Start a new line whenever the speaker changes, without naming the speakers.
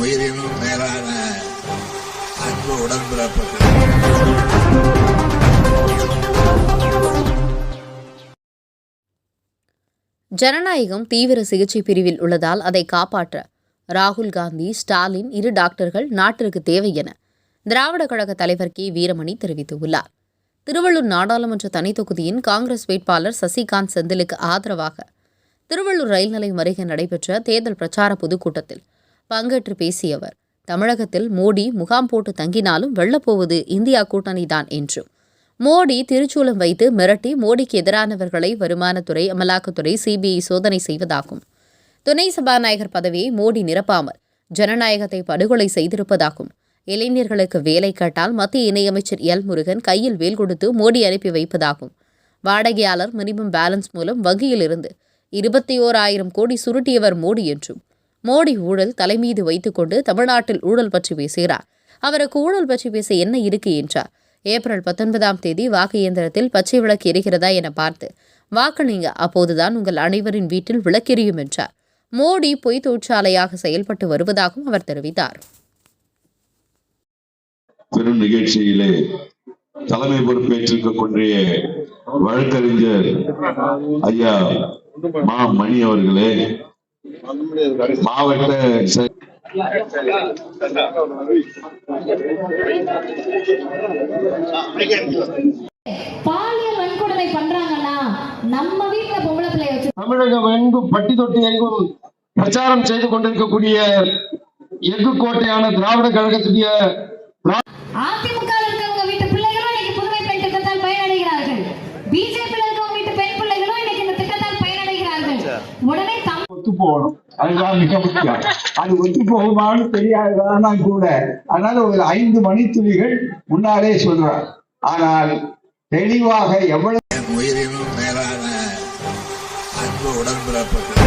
உயிரினும் மேலான அன்பு உடன்பிறப்புகள்.
ஜனநாயகம் தீவிர சிகிச்சை பிரிவில் உள்ளதால் அதை காப்பாற்ற ராகுல் காந்தி ஸ்டாலின் இரு டாக்டர்கள் நாட்டிற்கு தேவை என திராவிட கழக தலைவர் கே. வீரமணி தெரிவித்துள்ளார். திருவள்ளூர் நாடாளுமன்ற தனித்தொகுதியின் காங்கிரஸ் வேட்பாளர் சசிகாந்த் செந்திலுக்கு ஆதரவாக திருவள்ளூர் ரயில் நிலையம் அருகே நடைபெற்ற தேர்தல் பிரச்சார பொதுக்கூட்டத்தில் பங்கேற்று பேசியவர். தமிழகத்தில் மோடி முகாம் போட்டு தங்கினாலும் வெல்லப்போவது இந்தியா கூட்டணிதான் என்றும். மோடி திருச்சூலம் வைத்து மிரட்டி மோடிக்கு எதிரானவர்களை வருமானத்துறை அமலாக்கத்துறை சிபிஐ சோதனை செய்வதாகும். துணை சபாநாயகர் பதவியை மோடி நிரப்பாமல் ஜனநாயகத்தை படுகொலை செய்திருப்பதாகும். இளைஞர்களுக்கு வேலை கேட்டால் மத்திய இணையமைச்சர் எல் முருகன் கையில் வேல் கொடுத்து மோடி அனுப்பி வைப்பதாகும். வாடகையாளர் மினிமம் பேலன்ஸ் மூலம் வங்கியிலிருந்து இருபத்தி ஓராயிரம் கோடி சுருட்டியவர் மோடி என்றும். மோடி ஊழல் தலைமீது வைத்துக்கொண்டு தமிழ்நாட்டில் ஊழல் பற்றி பேசுகிறார். அவருக்கு ஊழல் பற்றி பேச என்ன இருக்கு என்றார். ஏப்ரல் பத்தொன்பதாம் தேதி வாக்கு இயந்திரத்தில் பச்சை விளக்கு எரிகிறதா என பார்த்து வாக்களிங்க அப்போதுதான் உங்கள் அனைவரின் வீட்டில் விளக்கெரியும் என்றார். மோடி பொய் தொழிற்சாலையாக செயல்பட்டு வருவதாகவும் அவர் தெரிவித்தார்.
பெரும் நிகழ்ச்சியிலே தலைமை பொறுப்பேற்றிருக்கக்கூடிய வழக்கறிஞர் ஐயா மா மணி அவர்களே மாவட்ட
பாலியல் வன்கொடுமை பண்றாங்கன்னா நம்ம வீட்ல பொம்பளை பிள்ளைய வச்சு
தமிழகம் எங்கும் பட்டி தொட்டி எங்கும் பிரச்சாரம் செய்து கொண்டிருக்கக்கூடிய எஃகு கோட்டையான திராவிட கழகத்துடைய
அதிமுக இருக்கவங்க வீட்டு பிள்ளைகளும் இன்னைக்கு புதுமை பெண் திட்டத்தால் பயனடைகிறார்கள். பிஜேபி இருக்கவங்க வீட்டு பெண் பிள்ளைகளும் இன்னைக்கு இந்த திட்டத்தால் பயனடைகிறார்கள். உடனே
ஒத்து போகணும் அதுதான் மிக முக்கியம். அது ஒத்து போகுமான்னு தெரியாததானா கூட. அதனால ஒரு ஐந்து மணித்துளிகள் முன்னாலே சொல்றார். ஆனால் தெளிவாக எவ்வளவு
உயிரினும் மேலான அன்பு உடன்பிறப்புகள்